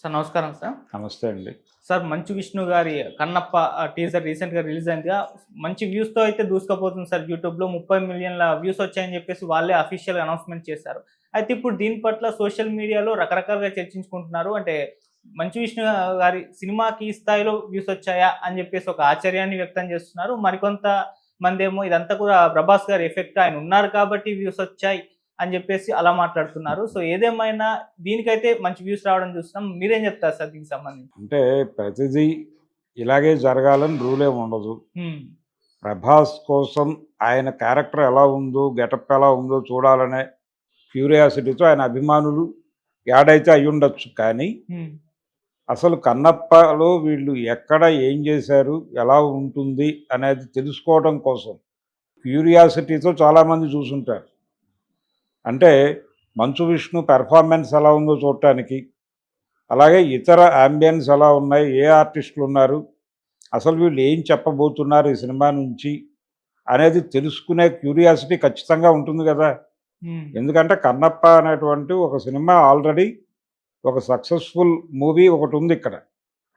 Sir నమస్కారం sir. నమస్తే అండి. సార్ మంచు విష్ణు గారి కన్నప్ప టీజర్ రీసెంట్గా రిలీజ్ అయిందిగా. మంచి వ్యూస్తో అయితే దూసుకుపోతుంది సార్ యూట్యూబ్లో ముప్పై మిలియన్ల వ్యూస్ వచ్చాయని చెప్పేసి వాళ్ళే అఫీషియల్ అనౌన్స్మెంట్ చేశారు. అయితే ఇప్పుడు దీని పట్ల సోషల్ మీడియాలో రకరకాలుగా చర్చించుకుంటున్నారు. అంటే మంచు విష్ణు గారి సినిమాకి ఈ స్థాయిలో వ్యూస్ వచ్చాయా అని చెప్పేసి ఒక ఆశ్చర్యాన్ని వ్యక్తం చేస్తున్నారు. మరికొంత మంది ఏమో ఇదంతా కూడా ప్రభాస్ గారి ఎఫెక్ట్. ఆయన ఉన్నారు కాబట్టి వ్యూస్ వచ్చాయి. అని చెప్పేసి అలా మాట్లాడుతున్నారు. సో ఏదేమైనా దీనికైతే మంచి వ్యూస్ రావడం చూస్తున్నాం. మీరేం చెప్తారు సార్ దీనికి సంబంధించి? అంటే ప్రతిదీ ఇలాగే జరగాలని రూలే ఉండదు. హ్మ్. ప్రభాస్ కోసం ఆయన క్యారెక్టర్ ఎలా ఉందో గెటప్ ఎలా ఉందో చూడాలనే క్యూరియాసిటీతో ఆయన అభిమానులు యాడైతే అయి ఉండొచ్చు. కానీ. అసలు కన్నప్పలో వీళ్ళు ఎక్కడ ఏం చేశారు ఎలా ఉంటుంది అనేది తెలుసుకోవడం కోసం క్యూరియాసిటీతో చాలామంది చూసుంటారు. అంటే మంచు విష్ణు పెర్ఫార్మెన్స్ ఎలా ఉందో చూడటానికి అలాగే ఇతర అంబియన్స్ ఎలా ఉన్నాయి ఏ ఆర్టిస్టులు ఉన్నారు అసలు వీళ్ళు ఏం చెప్పబోతున్నారు ఈ సినిమా నుంచి అనేది తెలుసుకునే క్యూరియాసిటీ ఖచ్చితంగా ఉంటుంది కదా. ఎందుకంటే కన్నప్ప అనేటువంటి ఒక సినిమా ఆల్రెడీ ఒక సక్సెస్ఫుల్ మూవీ ఒకటి ఉంది ఇక్కడ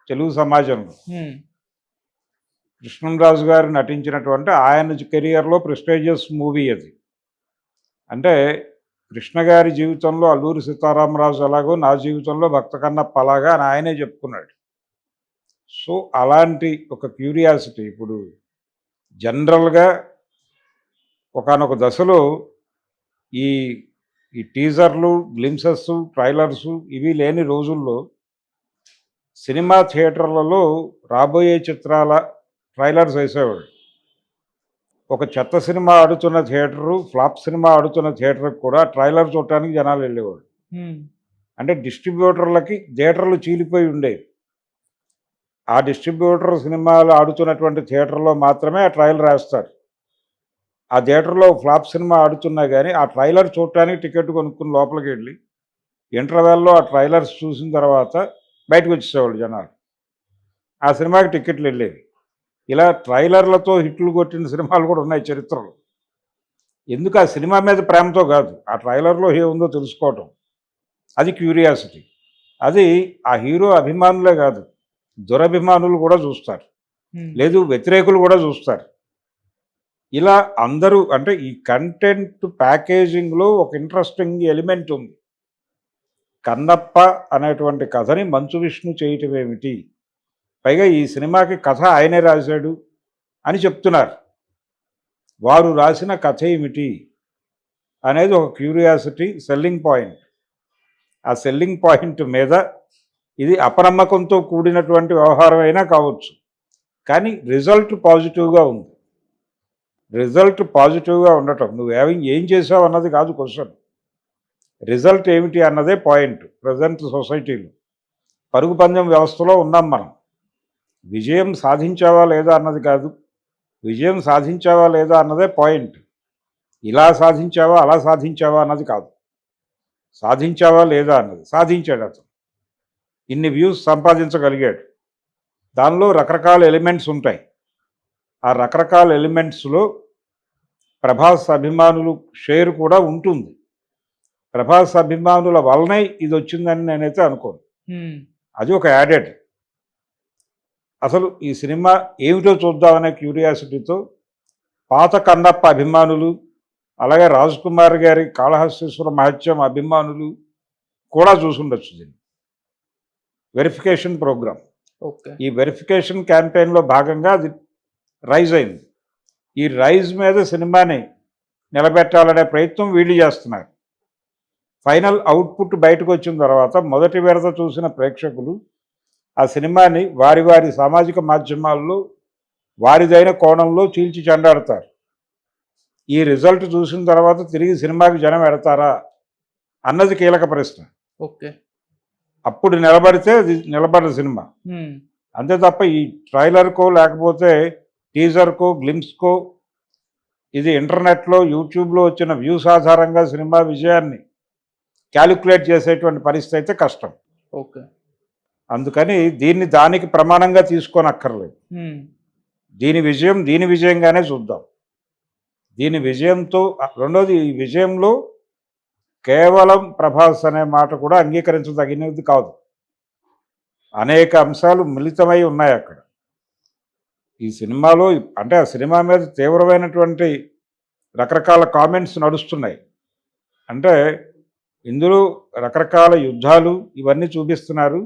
తెలుగు సమాజంలో. కృష్ణంరాజు గారు నటించినటువంటి ఆయన కెరియర్లో ప్రెస్టేజియస్ మూవీ అది అంటే కృష్ణ గారి జీవితంలో అల్లూరి సీతారామరాజు ఎలాగో నా జీవితంలో భక్త కన్నప్ప అలాగా అని ఆయనే చెప్పుకున్నాడు. సో అలాంటి ఒక క్యూరియాసిటీ ఇప్పుడు జనరల్గా ఒకానొక దశలో ఈ ఈ టీజర్లు గ్లిమ్సెస్ ట్రైలర్స్ ఇవి లేని రోజుల్లో సినిమా థియేటర్లలో రాబోయే చిత్రాల ట్రైలర్స్ వేసేవాడు ఒక చెత్త సినిమా ఆడుతున్న థియేటరు ఫ్లాప్ సినిమా ఆడుతున్న థియేటర్కి కూడా ట్రైలర్ చూడటానికి జనాలు వెళ్ళేవాడు హ్మ్. అంటే డిస్ట్రిబ్యూటర్లకి థియేటర్లు చీలిపోయి ఉండేవి. ఆ డిస్ట్రిబ్యూటర్ సినిమాలు ఆడుతున్నటువంటి థియేటర్లో మాత్రమే ఆ ట్రైలర్ వేస్తారు. ఆ థియేటర్లో ఫ్లాప్ సినిమా ఆడుతున్నా కానీ ఆ ట్రైలర్ చూడటానికి టికెట్ కొనుక్కుని లోపలికి వెళ్ళి ఇంటర్వెల్లో ఆ ట్రైలర్స్ చూసిన తర్వాత బయటకు వచ్చేసేవాళ్ళు జనాలు. ఆ సినిమాకి టికెట్లు వెళ్ళేవి. ఇలా ట్రైలర్లతో హిట్లు కొట్టిన సినిమాలు కూడా ఉన్నాయి చరిత్రలో. ఎందుకు ఆ సినిమా మీద ప్రేమతో కాదు ఆ ట్రైలర్లో ఏముందో తెలుసుకోవటం. అది క్యూరియాసిటీ. అది ఆ హీరో అభిమానులే కాదు దురభిమానులు కూడా చూస్తారు. లేదు వ్యతిరేకులు కూడా చూస్తారు. ఇలా అందరూ అంటే ఈ కంటెంట్ ప్యాకేజింగ్లో ఒక ఇంట్రెస్టింగ్ ఎలిమెంట్ ఉంది. కన్నప్ప అనేటువంటి కథని మంచు విష్ణు చేయటం ఏమిటి? పైగా ఈ సినిమాకి కథ ఆయనే రాశాడు అని చెప్తున్నారు. వారు రాసిన కథ ఏమిటి అనేది ఒక క్యూరియాసిటీ సెల్లింగ్ పాయింట్. ఆ సెల్లింగ్ పాయింట్ మీద ఇది అపనమ్మకంతో కూడినటువంటి వ్యవహారం అయినా కావచ్చు. కానీ రిజల్ట్ పాజిటివ్గా ఉంది. రిజల్ట్ పాజిటివ్గా ఉండటం నువ్వు ఏమి ఏం చేసావు అన్నది కాదు క్వశ్చన్. రిజల్ట్ ఏమిటి అన్నదే పాయింట్ ప్రజెంట్ సొసైటీలో. పరుగు పందెం వ్యవస్థలో ఉన్నాం మనం. విజయం సాధించావా లేదా అన్నది కాదు. విజయం సాధించావా లేదా అన్నదే పాయింట్. ఇలా సాధించావా అలా సాధించావా అన్నది కాదు. సాధించావా లేదా అన్నది. సాధించాడు అతను. ఇన్ని వ్యూస్ సంపాదించగలిగాడు. దానిలో రకరకాల ఎలిమెంట్స్ ఉంటాయి. ఆ రకరకాల ఎలిమెంట్స్లో ప్రభాస్ అభిమానులు షేర్ కూడా ఉంటుంది. ప్రభాస్ అభిమానుల వలనే ఇది వచ్చిందని నేనైతే అనుకోను. అది ఒక యాడెడ్ అసలు ఈ సినిమా ఏమిటో చూద్దామనే క్యూరియాసిటీతో పాత కన్నప్ప అభిమానులు అలాగే రాజ్ కుమార్ గారి కాళహస్తీశ్వర మహత్యం అభిమానులు కూడా చూసుండొచ్చు దీన్ని. Verification program. ఓకే. ఈ వెరిఫికేషన్ క్యాంపెయిన్లో భాగంగా అది రైజ్ అయింది. ఈ రైజ్ మీద సినిమాని నిలబెట్టాలనే ప్రయత్నం వీళ్ళు చేస్తున్నారు. ఫైనల్ అవుట్పుట్ బయటకు వచ్చిన తర్వాత మొదటి విడత చూసిన ప్రేక్షకులు ఆ సినిమాని వారి వారి సామాజిక మాధ్యమాల్లో వారిదైన కోణంలో చీల్చి చెండాడతారు. ఈ రిజల్ట్ చూసిన తర్వాత తిరిగి సినిమాకి జనం ఎడతారా అన్నది కీలక ప్రశ్న. ఓకే. అప్పుడు నిలబడితే అది నిలబడిన సినిమా. అంతే తప్ప ఈ ట్రైలర్కో లేకపోతే టీజర్కో గ్లిమ్స్కో ఇది ఇంటర్నెట్లో యూట్యూబ్లో వచ్చిన వ్యూస్ ఆధారంగా సినిమా విజయాన్ని క్యాలిక్యులేట్ చేసేటువంటి పరిస్థితి అయితే కష్టం. ఓకే. అందుకని దీన్ని దానికి ప్రమాణంగా తీసుకోనక్కర్లేదు. దీని విజయం దీని విజయంగానే చూద్దాం. దీని విజయంతో రెండోది ఈ విజయంలో కేవలం ప్రభాస్ అనే మాట కూడా అంగీకరించదగినది కాదు. అనేక అంశాలు మిళితమై ఉన్నాయి అక్కడ. ఈ సినిమాలో అంటే ఆ సినిమా మీద తీవ్రమైనటువంటి రకరకాల కామెంట్స్ నడుస్తున్నాయి. అంటే ఇందులో రకరకాల యుద్ధాలు ఇవన్నీ చూపిస్తున్నారు.